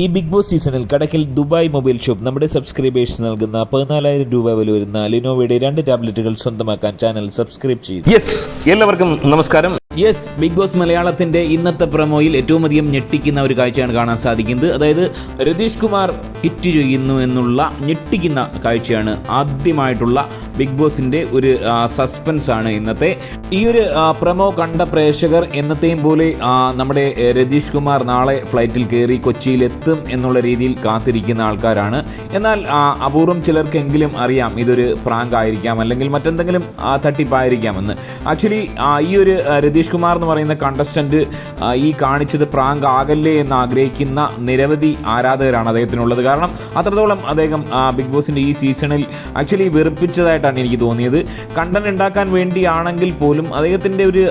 ഈ big Boss സീസണിൽ കടക്കിൽ ദുബായ് മൊബൈൽ ഷോപ്പ് നമ്മുടെ സബ്സ്ക്രൈബേഴ്സ് നൽകുന്ന പതിനാലായിരം രൂപ വില വരുന്ന ലിനോവയുടെ രണ്ട് ടാബ്ലറ്റുകൾ സ്വന്തമാക്കാൻ ചാനൽ സബ്സ്ക്രൈബ് ചെയ്യും യെസ് എല്ലാവർക്കും നമസ്കാരം. യെസ് ബിഗ് ബോസ് മലയാളത്തിന്റെ ഇന്നത്തെ പ്രമോയിൽ ഏറ്റവും അധികം ഞെട്ടിക്കുന്ന ഒരു കാഴ്ചയാണ് കാണാൻ സാധിക്കുന്നത്. അതായത് രതീഷ് കുമാർ ഹിറ്റ് ചെയ്യുന്നു എന്നുള്ള ഞെട്ടിക്കുന്ന കാഴ്ചയാണ് ആദ്യമായിട്ടുള്ള ബിഗ് ബോസിന്റെ ഒരു സസ്പെൻസ് ആണ് ഇന്നത്തെ. ഈ ഒരു പ്രമോ കണ്ട പ്രേക്ഷകർ എന്നത്തെയും പോലെ നമ്മുടെ രതീഷ് കുമാർ നാളെ ഫ്ലൈറ്റിൽ കയറി കൊച്ചിയിലെത്തും എന്നുള്ള രീതിയിൽ കാത്തിരിക്കുന്ന ആൾക്കാരാണ്. എന്നാൽ അപൂർവം ചിലർക്കെങ്കിലും അറിയാം ഇതൊരു പ്രാങ്ക് ആയിരിക്കാം അല്ലെങ്കിൽ മറ്റെന്തെങ്കിലും തട്ടിപ്പായിരിക്കാമെന്ന് ആക്ച്വലി ഈ ഒരു ആ, രതീഷ് കുമാർ എന്ന് പറയുന്ന കണ്ടസ്റ്റന്റ് ഈ കാണിച്ചത് പ്രാങ്ക് ആകല്ലേ എന്ന് ആഗ്രഹിക്കുന്ന നിരവധി ആരാധകരാണ് അദ്ദേഹത്തിനുള്ളത്. കാരണം അത്രത്തോളം അദ്ദേഹം ബിഗ് ബോസിന്റെ ഈ സീസണിൽ ആക്ച്വലി വെറുപ്പിച്ചതായിട്ടാണ് എനിക്ക് തോന്നിയത്. കണ്ടന്റ് ഉണ്ടാക്കാൻ വേണ്ടിയാണെങ്കിൽ പോലും അദ്ദേഹത്തിന്റെ ഒരു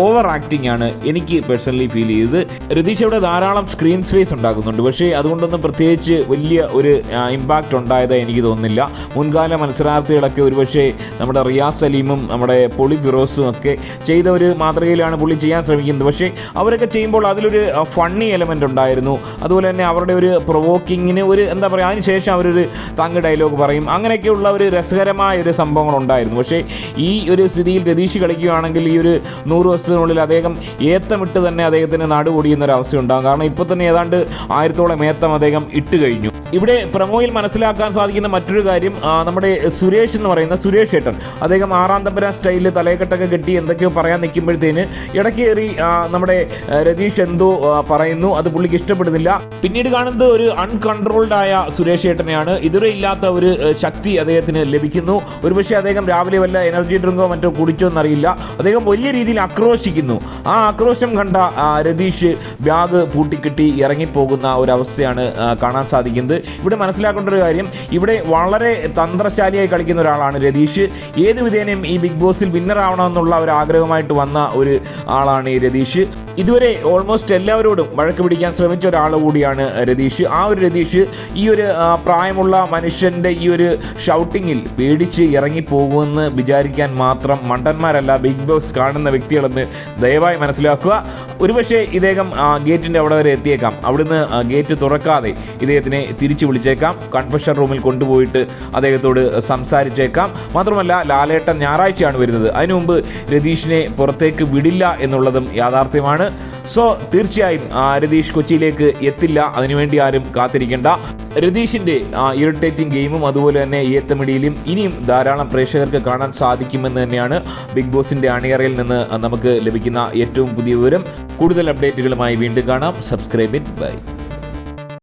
ഓവർ ആക്ടിംഗ് ആണ് എനിക്ക് പേഴ്സണലി ഫീൽ ചെയ്തത്. രതീഷ് അവിടെ ധാരാളം സ്ക്രീൻ സ്പേസ് ഉണ്ടാക്കുന്നുണ്ട്. പക്ഷേ അതുകൊണ്ടൊന്നും പ്രത്യേകിച്ച് വലിയ ഒരു ഇമ്പാക്റ്റ് ഉണ്ടായതായി എനിക്ക് തോന്നുന്നില്ല. മുൻകാല മത്സരാർത്ഥികളൊക്കെ ഒരുപക്ഷെ നമ്മുടെ റിയാസ് സലീമും നമ്മുടെ പൊളി ഫിറോസും ഒക്കെ ചെയ്ത ഒരു മാതൃകയിലാണ് പുള്ളി ചെയ്യാൻ ശ്രമിക്കുന്നത്. പക്ഷേ അവരൊക്കെ ചെയ്യുമ്പോൾ അതിലൊരു ഫണ്ണി എലമെന്റ് ഉണ്ടായിരുന്നു. അതുപോലെ തന്നെ അവരുടെ ഒരു പ്രൊവോക്കിങ്ങിന് ഒരു എന്താ പറയുക അതിനുശേഷം അവരൊരു തങ്ങ് ഡയലോഗ് പറയും. അങ്ങനെയൊക്കെയുള്ള ഒരു രസകരമായ ഒരു സംഭവങ്ങളുണ്ടായിരുന്നു പക്ഷേ ഈ ഒരു സ്ഥിതിയിൽ രതീഷ് കളിക്കുകയാണെങ്കിൽ ഈ ഒരു നൂറ് വർഷത്തിനുള്ളിൽ അദ്ദേഹം ഏത്തമിട്ട് തന്നെ അദ്ദേഹത്തിന് നാടുകൂടിയുന്ന ഒരു അവസ്ഥ ഉണ്ടാകും. കാരണം ഇപ്പോൾ തന്നെ ഏതാണ്ട് ആയിരത്തോളം ഏത്തം അദ്ദേഹം ഇട്ട് കഴിഞ്ഞു. ഇവിടെ പ്രമോയിൽ മനസ്സിലാക്കാൻ സാധിക്കുന്ന മറ്റൊരു കാര്യം നമ്മുടെ സുരേഷ് എന്ന് പറയുന്ന സുരേഷ് ഏട്ടൻ. അദ്ദേഹം ആറാം തമ്പര സ്റ്റൈലിൽ തലയക്കെട്ടൊക്കെ കെട്ടി എന്തൊക്കെയോ പറയാൻ നിൽക്കുമ്പോഴത്തേന് ഇടയ്ക്ക് ഇടക്കേറി നമ്മുടെ രതീഷ് എന്തോ പറയുന്നു. അത് പുള്ളിക്ക് ഇഷ്ടപ്പെടുന്നില്ല. പിന്നീട് കാണുന്നത് ഒരു അൺകൺട്രോൾഡ് ആയ സുരേഷ് ഏട്ടനെയാണ്. ഇതുവരെ ഇല്ലാത്ത ഒരു ശക്തി അദ്ദേഹത്തിന് ലഭിക്കുന്നു. ഒരുപക്ഷെ അദ്ദേഹം രാവിലെ വല്ല എനർജി ഡ്രിങ്കോ മറ്റോ കുടിച്ചോ എന്നറിയില്ല. അദ്ദേഹം വലിയ രീതിയിൽ ആക്രോശിക്കുന്നു. ആ ആക്രോശം കണ്ട രതീഷ് ബാഗ് പൂട്ടിക്കിട്ടി ഇറങ്ങിപ്പോകുന്ന ഒരു അവസ്ഥയാണ് കാണാൻ സാധിക്കുന്നത്. ഇവിടെ മനസ്സിലാക്കേണ്ട ഒരു കാര്യം ഇവിടെ വളരെ തന്ത്രശാലിയായി കളിക്കുന്ന ഒരാളാണ് രതീഷ്. ഏത് വിധേനയും ഈ ബിഗ് ബോസിൽ വിന്നർ ആവണമെന്നുള്ള ഒരു ആഗ്രഹമായിട്ട് വന്ന ഒരു ആളാണ് ഈ രതീഷ്. ഇതുവരെ ഓൾമോസ്റ്റ് എല്ലാവരോടും വഴക്ക് പിടിക്കാൻ ശ്രമിച്ച ഒരാൾ കൂടിയാണ് രതീഷ്. ആ ഒരു രതീഷ് ഈ ഒരു പ്രായമുള്ള മനുഷ്യന്റെ ഈ ഒരു ഷൗട്ടിങ്ങിൽ പേടിച്ച് ഇറങ്ങിപ്പോകുമെന്ന് വിചാരിക്കാൻ മാത്രം മണ്ടന്മാരല്ല ബിഗ് ബോസ് കാണുന്ന വ്യക്തികളെന്ന് ദയവായി മനസ്സിലാക്കുക. ഒരുപക്ഷെ ഇദ്ദേഹം ഗേറ്റിന്റെ അവിടെ വരെ എത്തിയേക്കാം. അവിടുന്ന് ഗേറ്റ് തുറക്കാതെ ഇദ്ദേഹത്തിനെ തിരിച്ചു വിളിച്ചേക്കാം. കൺഫഷൻ റൂമിൽ കൊണ്ടുപോയിട്ട് അദ്ദേഹത്തോട് സംസാരിച്ചേക്കാം. മാത്രമല്ല ലാലേട്ടൻ ഞായറാഴ്ചയാണ് വരുന്നത്. അതിനു മുമ്പ് രതീഷിനെ പുറത്തേക്ക് വിടില്ല എന്നുള്ളതും യാഥാർത്ഥ്യമാണ്. സോ തീർച്ചയായും രതീഷ് കൊച്ചിയിലേക്ക് എത്തില്ല. അതിനുവേണ്ടി ആരും കാത്തിരിക്കേണ്ട. രതീഷിന്റെ ഇറിറ്റേറ്റിംഗ് ഗെയിമും അതുപോലെ തന്നെ ഈ എത്തമിടിയിലും ഇനിയും ധാരാളം പ്രേക്ഷകർക്ക് കാണാൻ സാധിക്കുമെന്ന് തന്നെയാണ് ബിഗ് ബോസിന്റെ അണിയറയിൽ നിന്ന് നമുക്ക് ലഭിക്കുന്ന ഏറ്റവും പുതിയ വിവരം. കൂടുതൽ അപ്ഡേറ്റുകളുമായി വീണ്ടും കാണാം. Subscribe in by